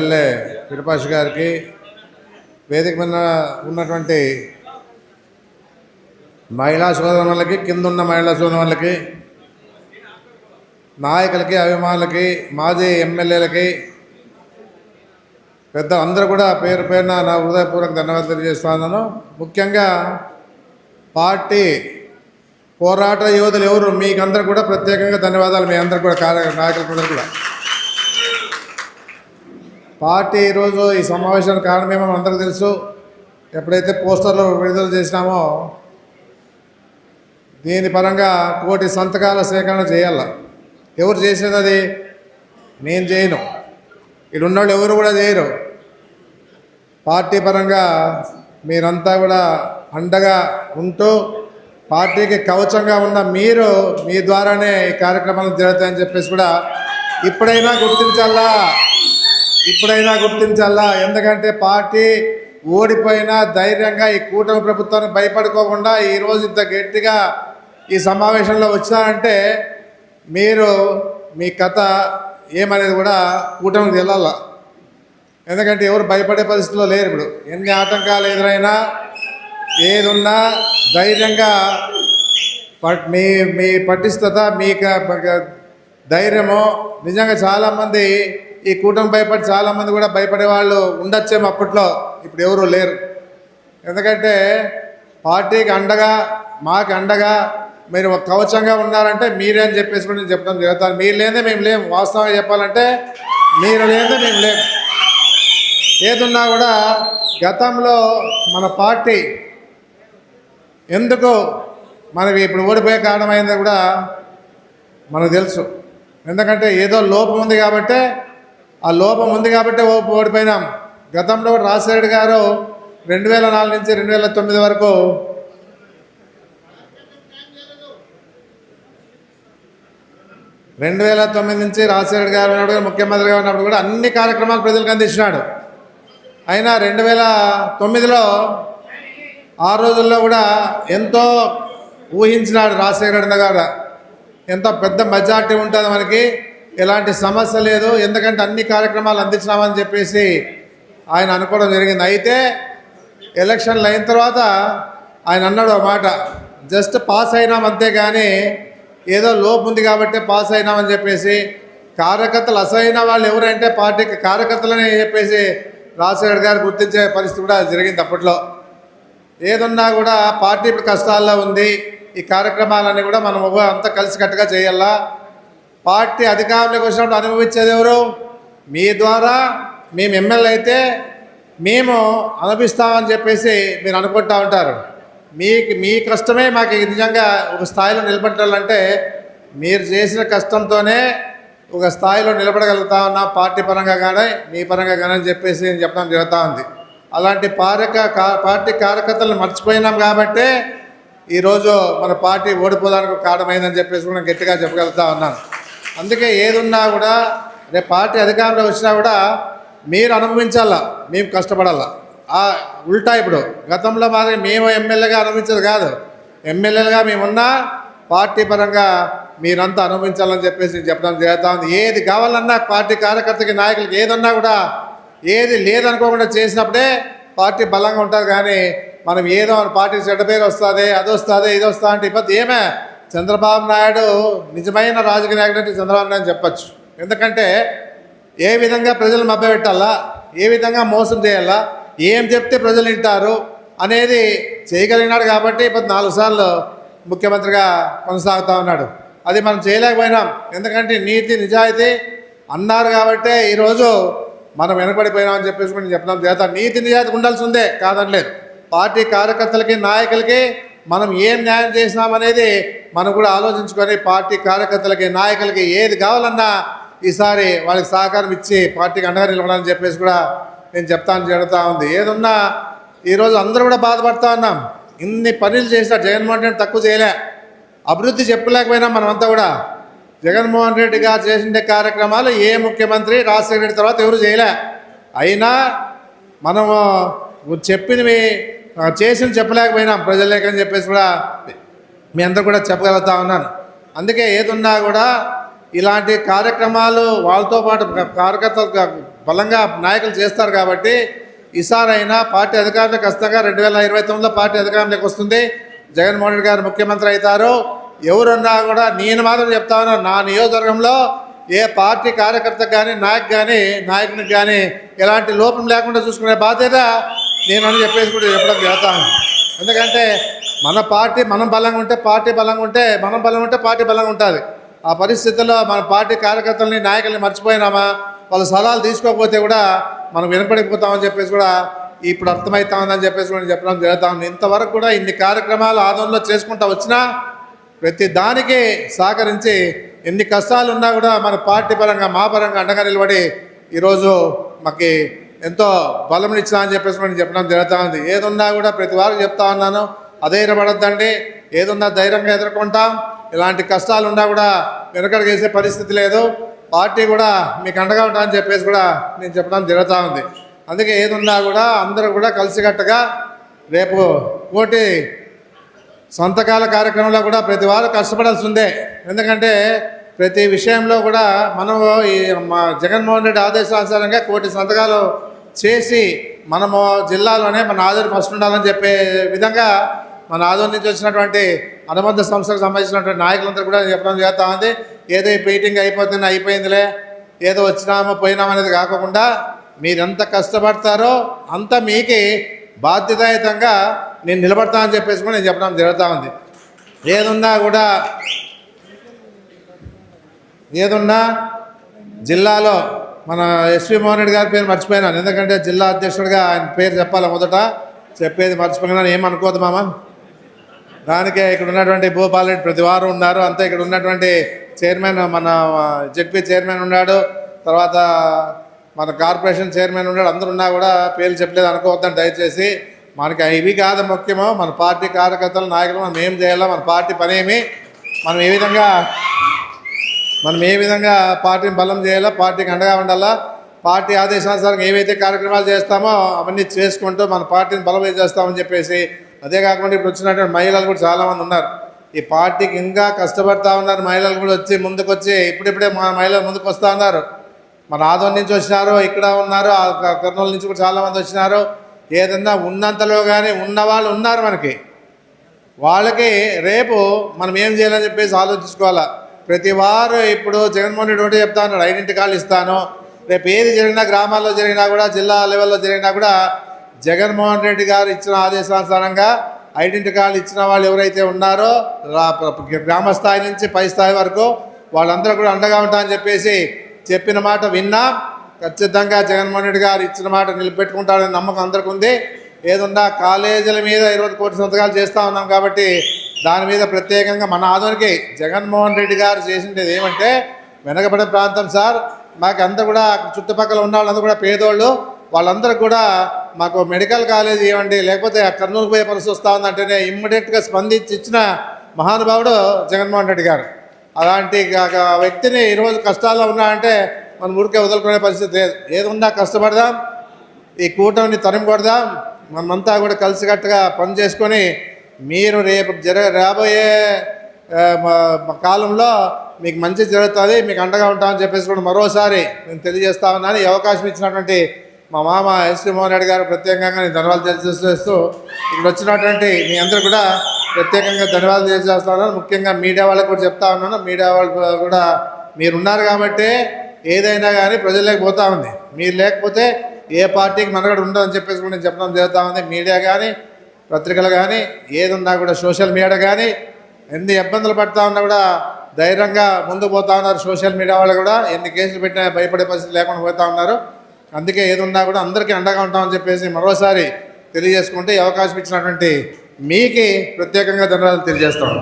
MLA పిరపాష్ గారికి వేదిక మీద ఉన్నటువంటి మహిళా సోదరులకి కింద ఉన్న మహిళా సోదరులకి నాయకులకి అభిమానులకి మాజీ ఎమ్మెల్యేలకి పెద్ద అందరూ కూడా పేరు పేరున నా హృదయపూర్వక ధన్యవాదాలు తెలియజేస్తున్నాను ముఖ్యంగా పార్టీ పోరాట యోధులు ఎవరు? మీకందరూ కూడా ప్రత్యేకంగా ధన్యవాదాలు. మీ అందరు కూడా కార్య నాయకులందరూ కూడా. పార్టీ ఈరోజు ఈ సమావేశానికి కారణమేమో అందరికీ తెలుసు. ఎప్పుడైతే పోస్టర్లు విడుదల చేసినామో దీని పరంగా కోటి సంతకాల సేకరణ చేయాల. ఎవరు చేసేది అది? నేను చేయను. ఇక్కడ ఉన్నవాళ్ళు ఎవరు కూడా చేయరు. పార్టీ పరంగా మీరంతా కూడా అండగా ఉంటూ పార్టీకి కవచంగా ఉన్న మీరు మీ ద్వారానే ఈ కార్యక్రమాలు జరుగుతాయని చెప్పేసి కూడా ఇప్పుడైనా గుర్తించాలా? ఇప్పుడైనా గుర్తించాలా? ఎందుకంటే పార్టీ ఓడిపోయినా ధైర్యంగా ఈ కూటమి ప్రభుత్వాన్ని భయపడుకోకుండా ఈరోజు ఇంత గట్టిగా ఈ సమావేశంలో వచ్చారంటే మీరు మీ కథ ఏమనేది కూడా కూటమికి వెళ్ళాల ఎందుకంటే ఎవరు భయపడే పరిస్థితిలో లేరు ఇప్పుడు. ఎన్ని ఆటంకాలు ఎదురైనా ఏదున్నా ధైర్యంగా పట్ మీ మీ పటిష్టత మీ ధైర్యము. నిజంగా చాలామంది ఈ కూటమి భయపడి చాలామంది కూడా భయపడే వాళ్ళు ఉండొచ్చేమో అప్పట్లో. ఇప్పుడు ఎవరు లేరు. ఎందుకంటే పార్టీకి అండగా మాకు అండగా మీరు ఒక కవచంగా ఉన్నారంటే మీరే అని చెప్పేసి కూడా నేను చెప్పడం జరుగుతాను మీరు లేదే మేము లేము. వాస్తవంగా చెప్పాలంటే మీరు లేదే మేము లేము. ఏదున్నా కూడా గతంలో మన పార్టీ ఎందుకు మనకి ఇప్పుడు ఓడిపోయే కారణమైంది కూడా మనకు తెలుసు. ఎందుకంటే ఏదో లోపం ఉంది కాబట్టే ఆ లోపం ఉంది కాబట్టి ఓ- ఓడిపోయినాం. గతంలో రాజశేఖర్ గారు రెండు వేల నాలుగు నుంచి రెండు వేల తొమ్మిది వరకు రెండు వేల తొమ్మిది నుంచి రాజశేఖర్ గారు ఉన్నప్పుడు ముఖ్యమంత్రిగా ఉన్నప్పుడు కూడా అన్ని కార్యక్రమాలు ప్రజలకు అందించినాడు. అయినా రెండు వేల తొమ్మిదిలో ఆ రోజుల్లో కూడా ఎంతో ఊహించినాడు రాజశేఖర గారు. ఎంతో పెద్ద మెజార్టీ ఉంటుంది మనకి. ఎలాంటి సమస్య లేదు. ఎందుకంటే అన్ని కార్యక్రమాలు అందించినామని చెప్పేసి ఆయన అనుకోవడం జరిగింది. అయితే ఎలక్షన్లు అయిన తర్వాత ఆయన అన్నాడు ఒక మాట. జస్ట్ పాస్ అయినాం అంతే కానీ ఏదో లోపు ఉంది కాబట్టి పాస్ అయినామని చెప్పేసి కార్యకర్తలు అసలైన వాళ్ళు ఎవరంటే పార్టీకి కార్యకర్తలని చెప్పేసి రాజశేఖర్ గారు గుర్తించే పరిస్థితి కూడా జరిగింది అప్పట్లో. ఏదున్నా కూడా పార్టీ ఇప్పుడు కష్టాల్లో ఉంది. ఈ కార్యక్రమాలన్నీ కూడా మనం అంతా కలిసికట్టుగా చేయాలా? పార్టీ అధికారంలోకి వచ్చినప్పుడు అనుభవించేది ఎవరు? మీ ద్వారా మేము ఎమ్మెల్యే అయితే మేము అనుభవిస్తామని చెప్పేసి మీరు అనుకుంటా ఉంటారు. మీకు మీ కష్టమే మాకు నిజంగా ఒక స్థాయిలో నిలబెట్టాలంటే మీరు చేసిన కష్టంతోనే ఒక స్థాయిలో నిలబడగలుగుతా ఉన్నా పార్టీ పరంగా కానీ మీ పరంగా కానీ అని చెప్పేసి నేను చెప్పడం జరుగుతూ ఉంది. అలాంటి పారక పార్టీ కార్యకర్తలను మర్చిపోయినాం కాబట్టే ఈరోజు మన పార్టీ ఓడిపోవడానికి కారణమైందని చెప్పేసి కూడా గట్టిగా చెప్పగలుగుతా ఉన్నాను. అందుకే ఏదున్నా కూడా రేపు పార్టీ అధికారంలో వచ్చినా కూడా మీరు అనుభవించాలా మేము కష్టపడాలా? ఆ ఉల్టా ఇప్పుడు. గతంలో మాదిరి మేము ఎమ్మెల్యేగా అనుభవించేది కాదు. ఎమ్మెల్యేలుగా మేమున్నా పార్టీ పరంగా మీరంతా అనుభవించాలని చెప్పేసి చెప్పడం చేద్దాం ఉంది ఏది కావాలన్నా పార్టీ కార్యకర్తకి నాయకులకి ఏదన్నా కూడా ఏది లేదనుకోకుండా చేసినప్పుడే పార్టీ బలంగా ఉంటుంది. కానీ మనం ఏదో పార్టీ చెడ్డ పేరు వస్తుంది అది వస్తుంది ఇది వస్తుంది అంటే ఇబ్బంది ఏమే? చంద్రబాబు నాయుడు నిజమైన రాజకీయ నాయకుడు అంటే చంద్రబాబు నాయుడు చెప్పచ్చు. ఎందుకంటే ఏ విధంగా ప్రజలు మభ్యపెట్టాలా ఏ విధంగా మోసం చేయాలా ఏం చెప్తే ప్రజలు వింటారు అనేది చేయగలిగినాడు కాబట్టి ఇప్పుడు నాలుగు సార్లు ముఖ్యమంత్రిగా కొనసాగుతూ ఉన్నాడు. అది మనం చేయలేకపోయినాం. ఎందుకంటే నీతి నిజాయితీ అన్నారు కాబట్టే ఈరోజు మనం వెనకబడిపోయినామని చెప్పేసి నేను చెప్పినాం చేత నీతి నిజాయితీ ఉండాల్సి ఉందే కాదనలేదు. పార్టీ కార్యకర్తలకి నాయకులకి మనం ఏం న్యాయం చేసినామనేది మనం కూడా ఆలోచించుకొని పార్టీ కార్యకర్తలకి నాయకులకి ఏది కావాలన్నా ఈసారి వాళ్ళకి సహకారం ఇచ్చి పార్టీకి అండగా నిలబడాలని చెప్పేసి కూడా నేను చెప్తాను జరుగుతూ ఉంది. ఏదున్నా ఈరోజు అందరూ కూడా బాధపడతా ఉన్నాం. ఇన్ని పనులు చేసినా జగన్మోహన్ రెడ్డి తక్కువ చేయలే. అభివృద్ధి చెప్పలేకపోయినాం మనమంతా కూడా. జగన్మోహన్ రెడ్డి గారు చేసిన కార్యక్రమాలు ఏ ముఖ్యమంత్రి రాజశేఖర రెడ్డి తర్వాత ఎవరు చేయలే. అయినా మనము చెప్పినవి చేసిన చెప్పలేకపోయినాం. ప్రజలేకని చెప్పేసి కూడా మీ అందరూ కూడా చెప్పగలుగుతా ఉన్నాను. అందుకే ఏదున్నా కూడా ఇలాంటి కార్యక్రమాలు వాళ్ళతో పాటు కార్యకర్తలు బలంగా నాయకులు చేస్తారు కాబట్టి ఈసారైనా పార్టీ అధికారంలోకి వస్తాగా రెండు వేల ఇరవై తొమ్మిదిలో పార్టీ అధికారంలోకి వస్తుంది. జగన్మోహన్ రెడ్డి గారు ముఖ్యమంత్రి అవుతారు. ఎవరున్నా కూడా నేను మాత్రం చెప్తాను నా నియోజకవర్గంలో ఏ పార్టీ కార్యకర్తకు కానీ నాయకు కానీ నాయకునికి కానీ ఎలాంటి లోపం లేకుండా చూసుకునే బాధ్యత నేను అని చెప్పేసి కూడా చెప్పడం చేస్తాను ఎందుకంటే మన పార్టీ మనం బలంగా ఉంటే పార్టీ బలంగా ఉంటే మనం బలంగా ఉంటే పార్టీ బలంగా ఉంటుంది. ఆ పరిస్థితుల్లో మన పార్టీ కార్యకర్తల్ని నాయకుల్ని మర్చిపోయినామా? వాళ్ళ సలహాలు తీసుకోకపోతే కూడా మనం వినపడిపోతామని చెప్పేసి కూడా ఇప్పుడు అర్థమవుతా ఉందని చెప్పేసి కూడా చెప్పడం జరుగుతా ఇంతవరకు కూడా ఇన్ని కార్యక్రమాలు ఆదంలో చేసుకుంటూ వచ్చినా ప్రతి దానికి సహకరించి ఎన్ని కష్టాలు ఉన్నా కూడా మన పార్టీ పరంగా మా పరంగా అండగా నిలబడి ఈరోజు మాకు ఎంతో బలం ఇచ్చినా అని చెప్పేసి మనం నేను చెప్పడం జరుగుతూ ఉంది. ఏదున్నా కూడా ప్రతి వారు చెప్తా ఉన్నాను. అధైర్యపడద్దండి. ఏదున్నా ధైర్యంగా ఎదుర్కొంటాం. ఇలాంటి కష్టాలు ఉన్నా కూడా వెనకడికి వేసే పరిస్థితి లేదు. పార్టీ కూడా మీకు అండగా ఉంటామని చెప్పేసి కూడా నేను చెప్పడం జరుగుతూ ఉంది. అందుకే ఏదున్నా కూడా అందరూ కూడా కలిసికట్టుగా రేపు కోటి సంతకాల కార్యక్రమంలో కూడా ప్రతి వారు కష్టపడాల్సిందే. ఎందుకంటే ప్రతి విషయంలో కూడా మనం ఈ మా జగన్మోహన్ రెడ్డి ఆదేశానుసారంగా కోటి సంతకాలు చేసి మనము జిల్లాలోనే మన ఆదోని ఫస్ట్ ఉండాలని చెప్పే విధంగా మన ఆదోని నుంచి వచ్చినటువంటి అనుబంధ సంస్థలకు సంబంధించినటువంటి నాయకులందరూ కూడా చెప్పడం చేస్తా ఉంది. ఏదో ఈ మీటింగ్ అయిపోతుంది అయిపోయిందిలే ఏదో వచ్చినామో పోయినామో అనేది కాకుండా మీరెంత కష్టపడతారో అంత మీకి బాధ్యతాయుతంగా నేను నిలబడతా అని చెప్పేసి కూడా నేను చెప్పడం జరుగుతూ ఉంది. ఏదున్నా కూడా ఏదున్నా జిల్లాలో మన ఎస్వి మోహన్ రెడ్డి గారి పేరు మర్చిపోయినాను. ఎందుకంటే జిల్లా అధ్యక్షుడిగా ఆయన పేరు చెప్పాలి మొదట? చెప్పేది మర్చిపోయినాను ఏమనుకోదు మామ. దానికే ఇక్కడ ఉన్నటువంటి భూపాల్ రెడ్డి ప్రతి వారు ఉన్నారు. అంతా ఇక్కడ ఉన్నటువంటి చైర్మన్ మన జెడ్పీ చైర్మన్ ఉన్నాడు. తర్వాత మన కార్పొరేషన్ చైర్మన్ ఉన్నాడు. అందరు ఉన్నా కూడా పేర్లు చెప్పలేదు అనుకోవద్దని దయచేసి. మనకి ఇవి కాదు ముఖ్యమో. మన పార్టీ కార్యకర్తలు నాయకులు మనం ఏం చేయాలో మన పార్టీ పనేమి? మనం ఏ విధంగా మనం ఏ విధంగా పార్టీని బలం చేయాలో పార్టీకి అండగా ఉండాలా పార్టీ ఆదేశానుసారం ఏవైతే కార్యక్రమాలు చేస్తామో అవన్నీ చేసుకుంటూ మన పార్టీని బలమే చేస్తామని చెప్పేసి అదే కాకుండా ఇప్పుడు వచ్చినటువంటి మహిళలు కూడా చాలామంది ఉన్నారు. ఈ పార్టీకి ఇంకా కష్టపడతా ఉన్నారు మహిళలు కూడా వచ్చి ముందుకు వచ్చి ఇప్పుడిప్పుడే మా మహిళలు ముందుకు వస్తూ ఉన్నారు. మన ఆదోన్ నుంచి వచ్చినారు ఇక్కడ ఉన్నారు ఆ కర్నూలు నుంచి కూడా చాలామంది వచ్చినారు. ఏదన్నా ఉన్నంతలో కానీ ఉన్నవాళ్ళు ఉన్నారు మనకి. వాళ్ళకి రేపు మనం ఏం చేయాలని చెప్పేసి ఆలోచించుకోవాలా? ప్రతి వారు ఇప్పుడు జగన్మోహన్ రెడ్డి ఒకటే చెప్తా ఉన్నాడు ఐడెంటి కార్డులు ఇస్తాను. రేపు ఏది జరిగినా గ్రామాల్లో జరిగినా కూడా జిల్లా లెవెల్లో జరిగినా కూడా జగన్మోహన్ రెడ్డి గారు ఇచ్చిన ఆదేశానుసారంగా ఐడెంటి కార్డులు ఇచ్చిన వాళ్ళు ఎవరైతే ఉన్నారో గ్రామ స్థాయి నుంచి పై స్థాయి వరకు వాళ్ళందరూ కూడా అండగా ఉంటామని చెప్పేసి చెప్పిన మాట విన్నా ఖచ్చితంగా జగన్మోహన్ రెడ్డి గారు ఇచ్చిన మాట నిలబెట్టుకుంటాడని నమ్మకం అందరికీ ఉంది ఏదున్నా కాలేజీల మీద ఇరవై కోటి సంతకాలు చేస్తూ ఉన్నాం కాబట్టి దాని మీద ప్రత్యేకంగా మన ఆధునికే జగన్మోహన్ రెడ్డి గారు చేసింది ఏమంటే వెనకబడిన ప్రాంతం సార్ మాకు అంతా కూడా చుట్టుపక్కల ఉన్న వాళ్ళందరూ కూడా పేదోళ్ళు వాళ్ళందరూ కూడా మాకు మెడికల్ కాలేజ్ ఇవ్వండి లేకపోతే కర్నూలుకు పోయే పరిస్థితి వస్తూ ఉందంటేనే ఇమ్మీడియట్గా స్పందించి ఇచ్చిన మహానుభావుడు జగన్మోహన్ రెడ్డి గారు. అలాంటి వ్యక్తిని ఈరోజు కష్టాల్లో ఉన్నా అంటే మనం ఊరికే వదులుకునే పరిస్థితి లేదు. ఏదున్నా కష్టపడదాం ఈ కూటమిని తరిమి కొడదాం మనమంతా కూడా కలిసికట్టుగా పని చేసుకొని మీరు రేపు జర రాబోయే కాలంలో మీకు మంచి జరుగుతుంది మీకు అండగా ఉంటామని చెప్పేసి కూడా మరోసారి నేను తెలియజేస్తా ఉన్నాను. ఈ అవకాశం ఇచ్చినటువంటి మా మామ ఎస్ మోహన్ రెడ్డి గారు ప్రత్యేకంగా నేను ధన్యవాదాలు తెలియజేస్తూ ఇక్కడ వచ్చినటువంటి మీ అందరూ కూడా ప్రత్యేకంగా ధన్యవాదాలు తెలియజేస్తా ఉన్నాను. ముఖ్యంగా మీడియా వాళ్ళకి కూడా చెప్తా ఉన్నాను. మీడియా వాళ్ళు కూడా మీరు ఉన్నారు కాబట్టి ఏదైనా కానీ ప్రజల్లోకి పోతా ఉంది. మీరు లేకపోతే ఏ పార్టీకి మనగడ ఉండదని చెప్పేసి కూడా నేను చెప్పడం జరుగుతూ ఉంది. మీడియా కానీ పత్రికలు కానీ ఏదున్నా కూడా సోషల్ మీడియా కానీ ఎన్ని ఇబ్బందులు పడతా ఉన్నా కూడా ధైర్యంగా ముందు పోతా ఉన్నారు సోషల్ మీడియా వాళ్ళు కూడా. ఎన్ని కేసులు పెట్టినా భయపడే పరిస్థితి లేకుండా పోతా ఉన్నారు. అందుకే ఏదున్నా కూడా అందరికీ అండగా ఉంటామని చెప్పేసి మరోసారి తెలియజేసుకుంటే అవకాశం ఇచ్చినటువంటి మీకి ప్రత్యేకంగా ధన్యవాదాలు తెలియజేస్తాను